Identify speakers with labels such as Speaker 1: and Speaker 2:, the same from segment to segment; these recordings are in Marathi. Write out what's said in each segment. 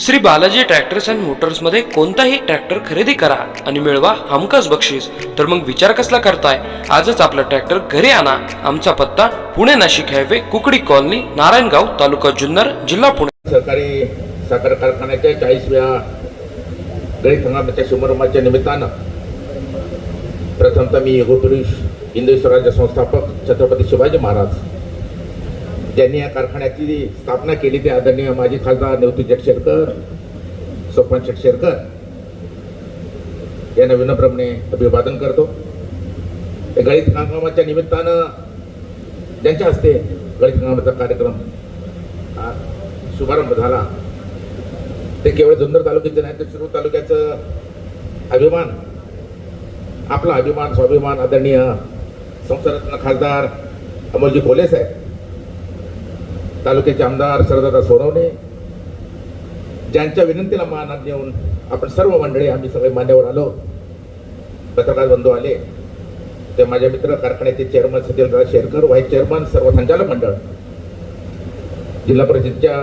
Speaker 1: श्री बालाजी ट्रॅक्टर्स अँड मोटर्समध्ये कोणताही ट्रॅक्टर खरेदी करा आणि मिळवा हमखास बक्षीस. तर मग विचार कसला करताय? आजच आपला ट्रॅक्टर घरी आणा. आमचा पत्ता पुणे नाशिक हायवे कुकडी कॉलनी नारायणगाव तालुका जुन्नर जिल्हा पुणे.
Speaker 2: सरकारी साखर कारखान्याच्या चाळीसव्या गणित हंगामाच्या शुभारंभाच्या निमित्तानं प्रथमतः मी योगपुरुष हिंदू स्वराज्य संस्थापक छत्रपती शिवाजी महाराज ज्यांनी या कारखान्याची स्थापना केली ते आदरणीय माजी खासदार नेवती जगशेरकर स्वप्न शेटशेरकर यांना विनम्रपणे अभिवादन करतो. या हंगामाच्या निमित्तानं ज्यांच्या हस्ते गणित हंगामाचा कार्यक्रम हा शुभारंभ झाला ते केवळ जुन्नर तालुक्याचे नाही तर शिरूर तालुक्याचं अभिमान आपला अभिमान स्वाभिमान आदरणीय संसदरत्न खासदार अमोलजी कोले साहेब तालुक्याचे आमदार सरदादा सोनवणे ज्यांच्या विनंतीला मान देऊन आपण सर्व मंडळी आम्ही सगळे मान्यवर आलो. पत्रकार बंधू आले. ते माझे मित्र कारखान्याचे चेअरमन सतीलदादा शेरकर व्हाईस चेअरमन सर्व संचालक मंडळ. जिल्हा परिषदच्या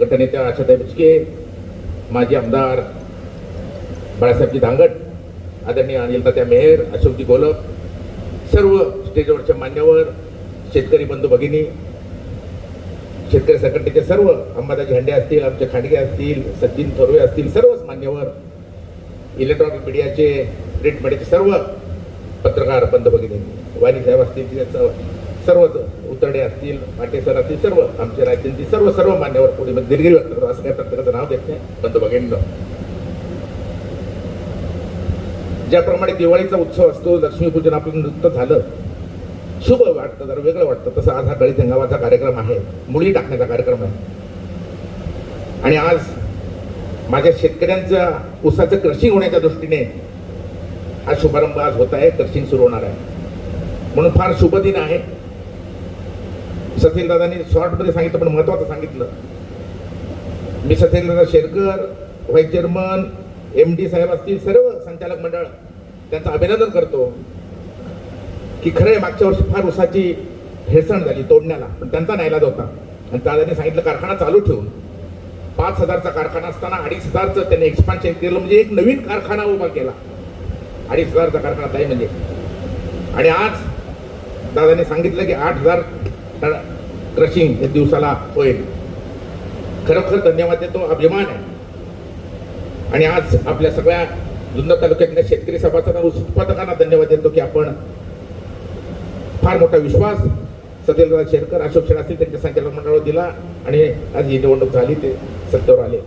Speaker 2: गटनेत्या आशाताई बिचके माजी आमदार बाळासाहेबजी धांगट आदरणीय अनिलतात्या मेहर अशोकजी गोलक सर्व स्टेजवरच्या मान्यवर शेतकरी बंधू भगिनी शेतकरी संघटनेचे सर्व अंबादाजी हंडे असतील आमचे खांडगे असतील सचिन थोरवे असतील सर्वच मान्यवर इलेक्ट्रॉनिक मीडियाचे प्रिंट मीडियाचे सर्व पत्रकार बंद भगिनी वाणी साहेब असतील सर्वच उतरडे असतील पाटे सर असतील सर्व आमचे राज्यातील सर्व सर्व मान्यवर पुढे म्हणजे दिलगिरी व्यक्त करतो असं काही प्रत्येकाचं नाव देत नाही बंद भगिनींनो. ज्याप्रमाणे दिवाळीचा उत्सव असतो लक्ष्मीपूजन आपलं नृत्य झालं शुभ वाटतं जरा वेगळं वाटतं. तसं आज हा गळीत हंगामाचा कार्यक्रम आहे. मुळी टाकण्याचा कार्यक्रम आहे. आणि आज माझ्या शेतकऱ्यांच्या उसाचं क्रशिंग होण्याच्या दृष्टीने हा शुभारंभ आज होत आहे क्रशिंग सुरू होणार आहे. म्हणून फार शुभ दिन आहे. सचिन दादांनी शॉर्टमध्ये सांगितलं पण महत्वाचं सांगितलं. मी Sachin Dada Sherkar vice chairman M D साहेब असतील सर्व संचालक मंडळ त्यांचं अभिनंदन करतो. की खरं मागच्या वर्षी फार उसाची हेळसण झाली तोडण्याला पण त्यांचा नाईलाज होता. आणि दादांनी सांगितलं कारखाना चालू ठेवून. पाच हजारचा कारखाना असताना अडीच हजारचं त्यांनी एक्सपान्शन केलं म्हणजे एक नवीन कारखाना उभा केला. अडीच हजारचा कारखाना ताई म्हणजे. आणि आज दादांनी सांगितलं की आठ हजार क्रशिंग हे दिवसाला होईल. खरोखर धन्यवाद देतो अभिमान आहे. आणि आज आपल्या सगळ्या जुन्नर तालुक्यातल्या शेतकरी सभासद उत्पादकांना धन्यवाद देतो की आपण फार मोठा विश्वास सत्यदादा शेरकर अशोक शेर असतील त्यांच्या संचालक मंडळावर दिला आणि आज ही निवडणूक झाली ते सत्तेवर आले.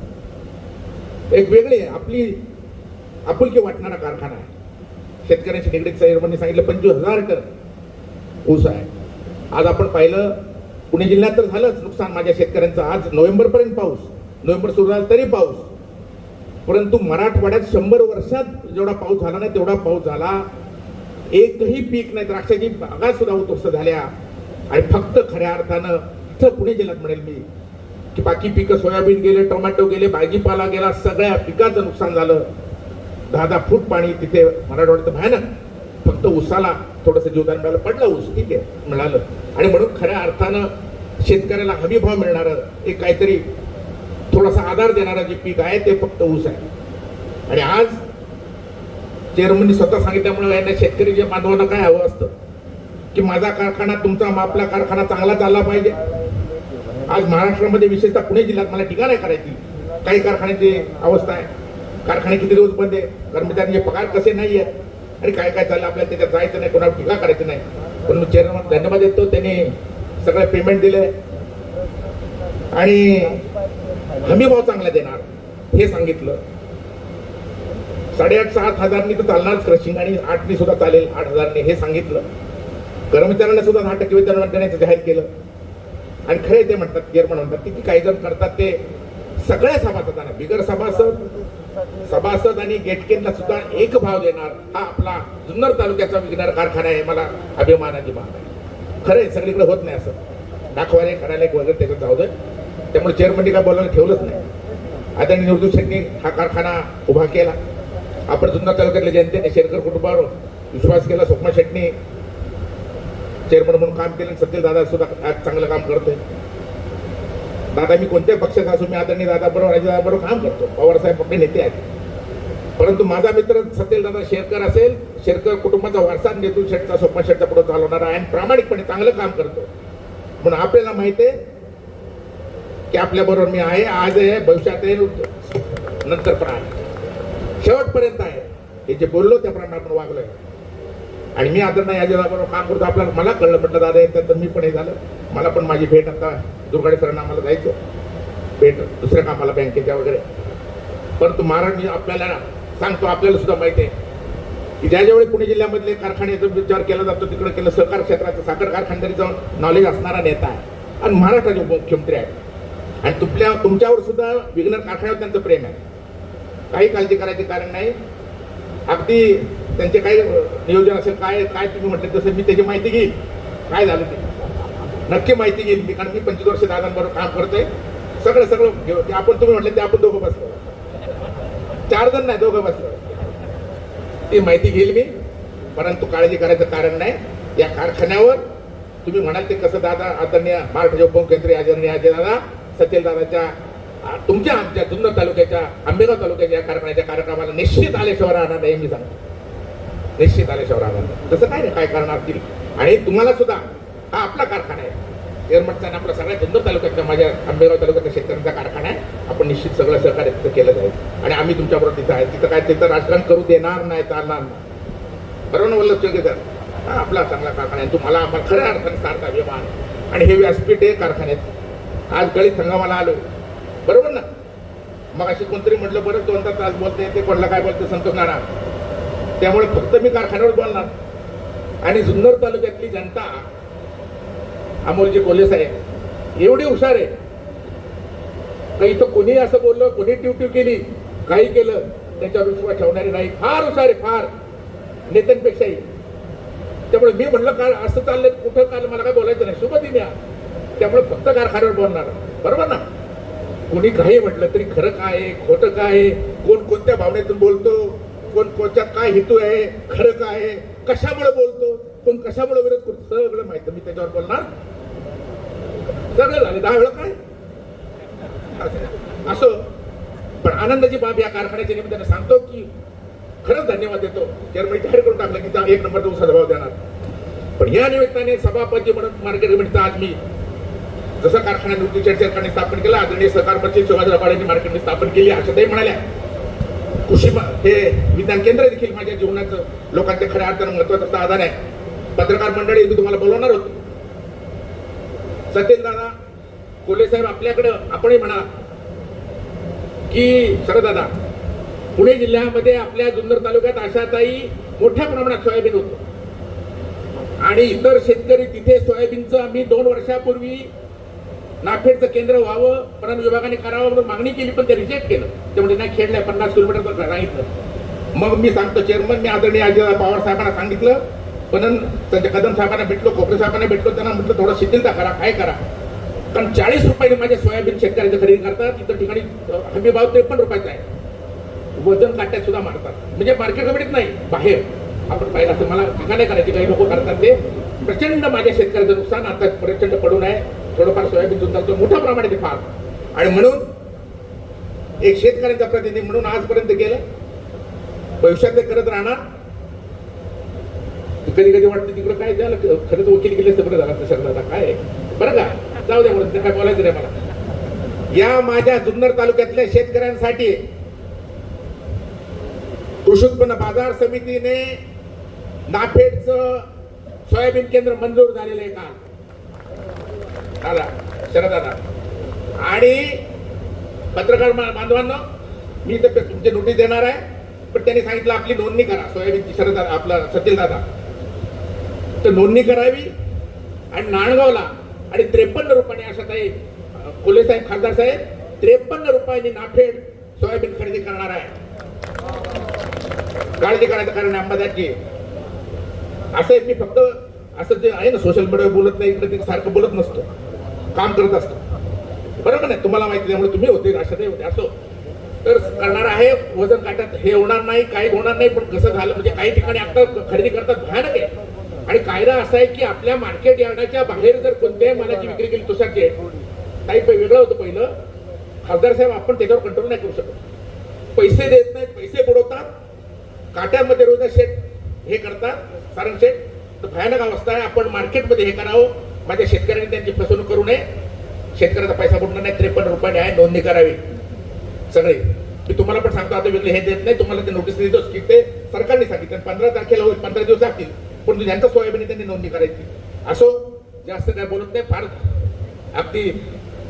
Speaker 2: एक वेगळी आपली आपुलकी वाटणारा कारखाना आहे. शेतकऱ्यांशी निगडीत साहेबांनी सांगितलं पंचवीस हजार टन ऊस आहे. आज आपण पाहिलं पुणे जिल्ह्यात तर झालंच नुकसान माझ्या शेतकऱ्यांचं. आज नोव्हेंबरपर्यंत पाऊस नोव्हेंबर सुरू झाला तरी पाऊस. परंतु मराठवाड्यात शंभर वर्षात जेवढा पाऊस झाला नाही तेवढा पाऊस झाला एकही पीक नाही. द्राक्षाची बागा सुद्धा उद्ध्वस्त झाल्या. आणि फक्त खऱ्या अर्थानं इथं पुणे जिल्ह्यात म्हणेल मी की बाकी पिकं सोयाबीन गेले टोमॅटो गेले भाजीपाला गेला सगळ्या पिकाचं नुकसान झालं. दहा दहा फूट पाणी तिथे मराठवाड्यात भयानक. फक्त ऊसाला थोडंसं जीवदान मिळालं. पडलं ऊस ठीक आहे मिळालं. आणि म्हणून खऱ्या अर्थानं शेतकऱ्याला हमी भाव मिळणारं एक काहीतरी थोडासा आधार देणारं जे पीक आहे ते फक्त ऊस आहे. आणि आज चेअरमननी स्वतः सांगितल्यामुळे यांना शेतकरी जे बांधवांना काय हवं असतं? की माझा कारखाना तुमचा आपला कारखाना चांगला चालला पाहिजे. आज महाराष्ट्रामध्ये विशेषतः पुणे जिल्ह्यात मला टीका नाही करायची. काही कारखान्याची अवस्था आहे. कारखाने किती दिवस बंद आहे. कर्मचाऱ्यांचे पगार कसे नाही आहेत? आणि काय काय चाललं आपल्याला त्याच्यात जायचं नाही कोणावर टीका करायची नाही. पण मी चेअरमन धन्यवाद देतो. त्यांनी सगळं पेमेंट दिले आणि हमी भाव चांगला देणार हे सांगितलं. साडेआठ सात हजारनी तर चालणार क्रशिंग आणि आठनी सुद्धा चालेल आठ हजारनी हे सांगितलं. कर्मचाऱ्यांना सुद्धा दहा टक्के वेतन देण्याचं जाहीर केलं. आणि खरे ते म्हणतात चेअरमन म्हणतात की काही जण करतात ते सगळ्या सभासदांना बिगर सभासद सभासद आणि गेटकेनला सुद्धा एक भाव देणार हा आपला जुन्नर तालुक्याचा विकणार कारखाना आहे मला अभिमानाची बाब आहे. खरं आहे सगळीकडे होत नाही असं. दाखवायला करायला एक वगैरे त्याच्यात जाऊ दे त्यामुळे चेअरमनने काय बोलायला ठेवलंच नाही. आता निवडणूक शेट्टी हा कारखाना उभा केला. आपण जुन्नर तालुक्यातल्या जनतेने शेरकर कुटुंबावर. विश्वास केला स्वप्ना शेट्टी चेअरमन म्हणून काम केलं सत्यल दादा सुद्धा आज चांगलं काम करतोय. दादा मी कोणत्याही पक्षाचा असो मी आदरणीय दादा बरोबर दादा बरोबर काम करतो. पवारसाहेब आपले नेते आहेत. परंतु माझा मित्र सत्येल दादा शेरकर असेल शेरकर कुटुंबाचा वारसा नेतू शेटचा स्वप्न शेटचा पुढे चालवणारा आहे आणि प्रामाणिकपणे चांगलं काम करतो म्हणून आपल्याला माहिती आहे की आपल्या बरोबर मी आहे आज आहे भविष्यात आहे नंतर पण आहे. शेवटपर्यंत आहे. हे जे बोललो त्याप्रमाणे आपण वागलोय. आणि मी आता नाही याच्याबरोबर काम करतो. आपल्याला मला कळलं म्हटलं दादा येतात तर मी पण हे झालं. मला पण माझी भेट आता दुर्गाडे सरांना आम्हाला जायचं भेट दुसऱ्या कामाला बँकेच्या वगैरे. परंतु महाराज मी आपल्याला सांगतो आपल्याला सुद्धा माहिती आहे की ज्या ज्यावेळी पुणे जिल्ह्यामधले कारखान्याचा विचार केला जातो तिकडे केलं सहकार क्षेत्राचं साखर कारखानदारीचं नॉलेज असणारा नेता आहे. आणि महाराष्ट्राचे उपमुख्यमंत्री आहे आणि तुमच्या तुमच्यावर सुद्धा विघ्न कारखान्यावर त्यांचं प्रेम आहे. काही काळजी करायचे कारण नाही. अगदी त्यांचे काही नियोजन असेल काय काय तुम्ही म्हटलं तसं मी त्याची माहिती घेईन. काय झालं ते? नक्की माहिती घेईन मी कारण मी पंचवीस वर्ष दादांबरोबर काम करतोय. सगळं सगळं घेऊ. ते आपण तुम्ही म्हटलं ते आपण दोघं बसलो. चार जण नाही दोघं बसलो. ती माहिती घेईल मी परंतु काळजी करायचं कारण नाही. या कारखान्यावर तुम्ही म्हणाल ते कसं दादा आदरणीय महाराष्ट्राचे केंद्रीय आदरणीय अजय दादा सचिन दादाच्या तुमच्या आमच्या जुन्नर तालुक्याच्या आंबेगाव तालुक्याच्या कारखान्याच्या कार्यक्रमाला निश्चित आल्याशिवाय राहणार नाही मी सांगतो. निश्चित आल्याशिवाय राहणार नाही तसं काय नाही काय करणार असतील आणि तुम्हाला सुद्धा हा आपला कारखाना आहे. एअरमटचा आपला सगळ्या जुन्नर तालुक्यातल्या माझ्या आंबेगाव तालुक्यातल्या शेतकऱ्यांचा कारखाना आहे. आपण निश्चित सगळं सहकार्य तिथं केलं जाईल. आणि आम्ही तुमच्याबरोबर तिथं आहे. तिथं काय तिथं राजकारण करू देणार नाही चालणार नाही. बरोबर ना वल्लभ चौकेकर हा आपला चांगला कारखाना आहे. तुम्हाला आम्हाला खऱ्या अर्थाने सारखा अभिमान आणि हे व्यासपीठ आहे कारखान्यात आज गळीत हंगामाला आलो बरोबर ना? मग अशी कोणतरी म्हटलं बरं दोन तास आज बोलते ते कोणला काय बोलते संतोष नाना त्यामुळे फक्त मी कारखान्यावर बोलणार. आणि जुन्नर तालुक्यातली जनता अमोलजी पोलीस साहेब एवढी हुशार आहे. का इथं कोणी असं बोललं कोणी ट्यूट्यू केली काही केलं त्याच्यावर विश्वास ठेवणारी नाही. फार हुशार आहे फार. नेत्यांपेक्षाही. त्यामुळे मी म्हणलं काय असं चाललंय कुठं काय मला काय बोलायचं नाही. शुभ दिन या. त्यामुळे फक्त कारखान्यावर बोलणार. बरोबर ना? कोणी काही म्हटलं तरी खरं काय आहे खोटं काय आहे? कोण कोणत्या भावनेतून बोलतो? कोण कोणत्या काय हेतू आहे? खरं काय आहे? कशामुळे बोलतो? कोण कशामुळे विरोध करतो? सगळं माहिती मी त्याच्यावर बोलणार? सगळं झालं. दहा वेळा काय? असं- असं. पण आनंदाची बाब या कारखान्याच्या निमित्ताने सांगतो की खरंच धन्यवाद देतो. चेअरमन जाहीर करून टाकलं की एक नंबर उसाचा भाव देणार. पण या निमित्ताने सभापती म्हणून मार्केट कमिटीचा आज मी जसं कारखाना निवृत्ती सरकारने स्थापन केलं आदरणीय सहकार मंत्री शिवाजीराव पाडेंनी मार्केटने स्थापन केली आशाताई म्हणाल्या कृषी हे विज्ञान केंद्र देखील माझ्या जीवनाचं लोकांच्या खऱ्या अर्थानं महत्वाचं साधन आहे. पत्रकार मंडळी तुम्हाला बोलवणार होतो सत्येन दादा कोले साहेब आपल्याकडं आपणही म्हणा की दादा पुणे जिल्ह्यामध्ये आपल्या जुन्नर तालुक्यात आशाताई मोठ्या प्रमाणात सोयाबीन होतं. आणि इतर शेतकरी तिथे सोयाबीनचं आम्ही दोन वर्षापूर्वी नाफेडचं केंद्र व्हावं परंतु विभागाने करावं म्हणून मागणी केली पण ते रिजेक्ट केलं. ते म्हणजे नाही खेळलंय पन्नास किलोमीटर सांगितलं मग मी सांगतो चेअरमन मी आदरणीय अजित पवार साहेबांना सांगितलं पण त्यांच्या कदम साहेबांना भेटलो खोपरे साहेबांना भेटलो त्यांना म्हटलं थोडं शिथिलता करा काय करा. कारण चाळीस रुपयाने माझ्या सोयाबीन शेतकऱ्याचं खरेदी करतात इतर ठिकाणी हमी भाव त्रेपन्न रुपयाचा आहे. वजन काट्यात सुद्धा मारतात. म्हणजे मार्केट कमिटीत नाही बाहेर. आपण पाहिलं असं मला टीका नाही करायची काही लोक करतात ते. प्रचंड माझ्या शेतकऱ्याचं नुकसान आता प्रचंड सोयाबीन मोठ्या प्रमाणात फार. आणि म्हणून एक शेतकऱ्यांचा प्रतिनिधी म्हणून आजपर्यंत गेलं. भविष्यात ते करत राहणार. कधी कधी वाटतं तिकडं काय झालं? खरंच वकील गेले असतं बरं झालं असतं सगळं आता काय बरं का? जाऊ द्या म्हणून काय बोलायचं नाही मला. या माझ्या जुन्नर तालुक्यातल्या शेतकऱ्यांसाठी कृषी उत्पन्न बाजार समितीने नाफेडचं सोयाबीन केंद्र मंजूर झालेलं आहे काल. दादा शरद आणि पत्रकार बांधवांना मी तर तुमची नोटीस देणार आहे पण त्यांनी सांगितलं आपली नोंदणी करा. सोयाबीनची शरद आपला सतीलदादा तर नोंदणी करावी आणि नाणगावला आणि त्रेपन्न रुपयाने अशा काही कोल्हे साहेब खासदार साहेब त्रेपन्न रुपयांनी नाफेड सोयाबीन खरेदी करणार आहे. काळजी करायचं कारण अंबादाची असं आहे, मी फक्त असं जे आहे ना सोशल मीडियावर बोलत नाही इकडे ते सारखं बोलत नसतो. काम करत असतो. बरोबर नाही? तुम्हाला माहिती त्यामुळे तुम्ही होते अशा होते असो. तर करणार आहे वजन काट्यात हे होणार नाही काही होणार नाही पण कसं झालं म्हणजे काही ठिकाणी आता खरेदी करतात भयानक आहे. आणि कायदा असा आहे की आपल्या मार्केट यार्डाच्या बाहेर जर कोणत्याही मालाची विक्री केली तुषारची काही पै- वेगळं होतं पहिलं. खासदार साहेब आपण त्याच्यावर कंट्रोल नाही करू शकत. पैसे देत नाहीत पैसे बुडवतात. काट्यामध्ये रोज शेट हे करतात कारण शेट तर भयानक अवस्था आहे आपण मार्केटमध्ये हे करावं. माझ्या शेतकऱ्यांनी त्यांची फसवणूक करू नये. शेतकऱ्याचा पैसा बुडणार नाही त्रेपन्न रुपयाने आहे नोंदणी करावी. सगळे. मी तुम्हाला पण सांगतो आता वेगळे हे देत नाही तुम्हाला ते नोटीस देतोच की ते सरकारने सांगितलं पंधरा तारखेला होईल पंधरा दिवस लागतील. पण ज्यांचा सोयाबीन त्यांनी नोंदणी करायची. असो जास्त काय बोलत नाही फार अगदी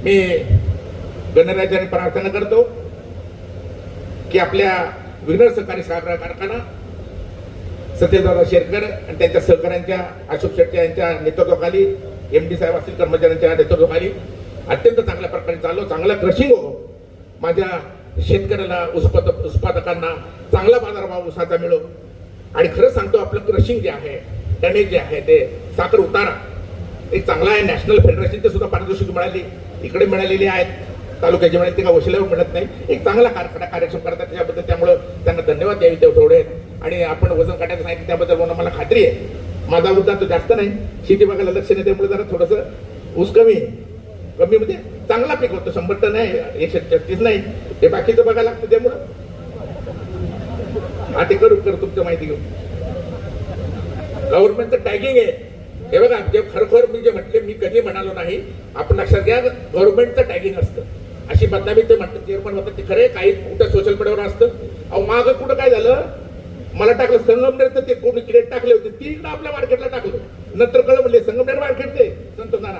Speaker 2: मी गणराज्याने प्रार्थना करतो की आपल्या विघ्न सहकारी साखर कारखाना सत्यदादा शेरकर आणि त्यांच्या सहकाऱ्यांच्या अशोक शेट्टी यांच्या नेतृत्वाखाली एम डी साहेब असतील कर्मचाऱ्यांच्या नेतृत्वाखाली अत्यंत चांगल्या प्रकारे चाललो चांगला क्रशिंग हो माझ्या शेतकऱ्याला उत्पाद उत्पादकांना चांगला बाजारभाव उसाचा मिळो. आणि खरं सांगतो आपलं क्रशिंग जे आहे टनेज जे आहे ते साखर उतारा. एक चांगला आहे नॅशनल फेडरेशनचे सुद्धा पारितोषिक मिळाली. इकडे मिळालेली आहेत. तालुक्याची मिळाले ते का वशिल्यावर मिळत नाही. एक चांगला कारखाना कार्यक्षम करतात त्याच्याबद्दल त्यामुळं त्यांना धन्यवाद द्यावी तेवढे थोडे आणि आपण वजन काढायचं नाही त्याबद्दल म्हणून मला खात्री आहे. माझा मुद्दा तो जास्त नाही. शेती बघायला लक्ष नाही त्यामुळे जरा थोडंसं ऊस कमी आहे. कमी म्हणजे चांगला पीक होतो. शंभर टन आहे एकशे छत्तीस नाही. ते बाकीचं बघायला लागतं त्यामुळं. हा ते करू कर तुमचं माहिती घेऊन गव्हर्नमेंटचं टॅगिंग आहे. हे बघा जे खरोखर मी जे म्हटले मी कधी म्हणालो नाही. आपण लक्षात घ्या गव्हर्नमेंटचं टॅगिंग असतं. अशी बदनामी ते म्हणतात चेअरमन म्हणतात ते खरे काही कुठं सोशल मीडियावर असतं. अहो मागं कुठं काय झालं? मला टाकलं संगमनेरचं ते कोणी किडे टाकले होते ती इकडं आपल्या मार्केटला टाकलं. नंतर कळलं म्हणले संगमनेर मार्केट ते संत नाना.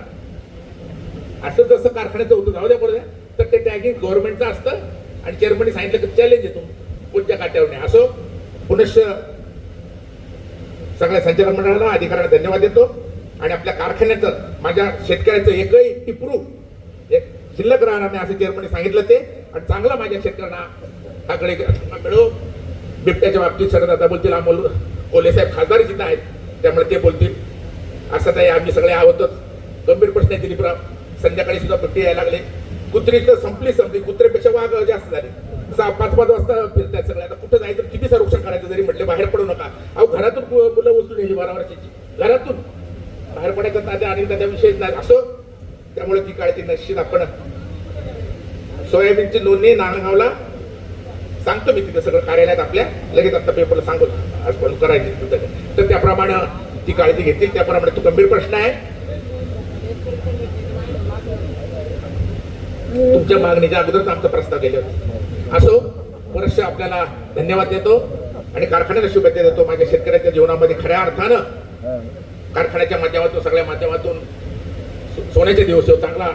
Speaker 2: असं जसं कारखान्याचं होतं जाऊ द्या बरोबर तर ते टॅगिंग गव्हर्नमेंटचं असतं आणि चेअरमनने सांगितलं की चॅलेंज येतो कोणत्या काट्यावर नाही. असो पुनश्च सगळ्या संचालक मंडळाला अधिकाऱ्यांना धन्यवाद देतो. आणि आपल्या कारखान्याचं माझ्या शेतकऱ्याचं एकही टिपरू एक शिल्लक राहणार नाही असं चेअरमनने सांगितलं ते. आणि चांगला माझ्या शेतकऱ्यांना आकडे मिळो. बिबट्याच्या बाबतीत शरदादा बोलतील अमोल कोले साहेब खासदार जिथं आहेत. त्यामुळे ते बोलतील. असं काही आम्ही सगळे आहोतच. गंभीर प्रश्न आहे दिलीपराव. संध्याकाळी सुद्धा पट्टी यायला लागले. कुत्री तर संपली संपली. कुत्रेपेक्षा वाघ जास्त झाले. सहा पाच पाच वाजता फिरतात सगळे. आता कुठं जायचं? किती संरक्षण करायचं जरी म्हटले बाहेर पडू नका. अहो घरातून मुलं उचलून यायची बारा वर्षाची. घरातून. बाहेर पडायचा तात्या आणि त्याचा विषयच नाही. असो. त्यामुळे ती काळजी निश्चित आपण सोयाबीनची नोंदणी नाणगावला सांगतो मी तिथं सगळं कार्यालयात आपल्या लगेच आता पेपरला सांगतो आज पण करायची तर त्याप्रमाणे ती काळजी घेतील त्याप्रमाणे तो गंभीर प्रश्न आहे. तुमच्या मागणीच्या अगोदरच आमचा प्रस्ताव गेले. होते असो पुरुष आपल्याला धन्यवाद देतो आणि कारखान्याला शुभेच्छा देतो. माझ्या शेतकऱ्याच्या जीवनामध्ये खऱ्या अर्थानं कारखान्याच्या माध्यमातून सगळ्या माध्यमातून सोन्याचे दिवस हो, चांगला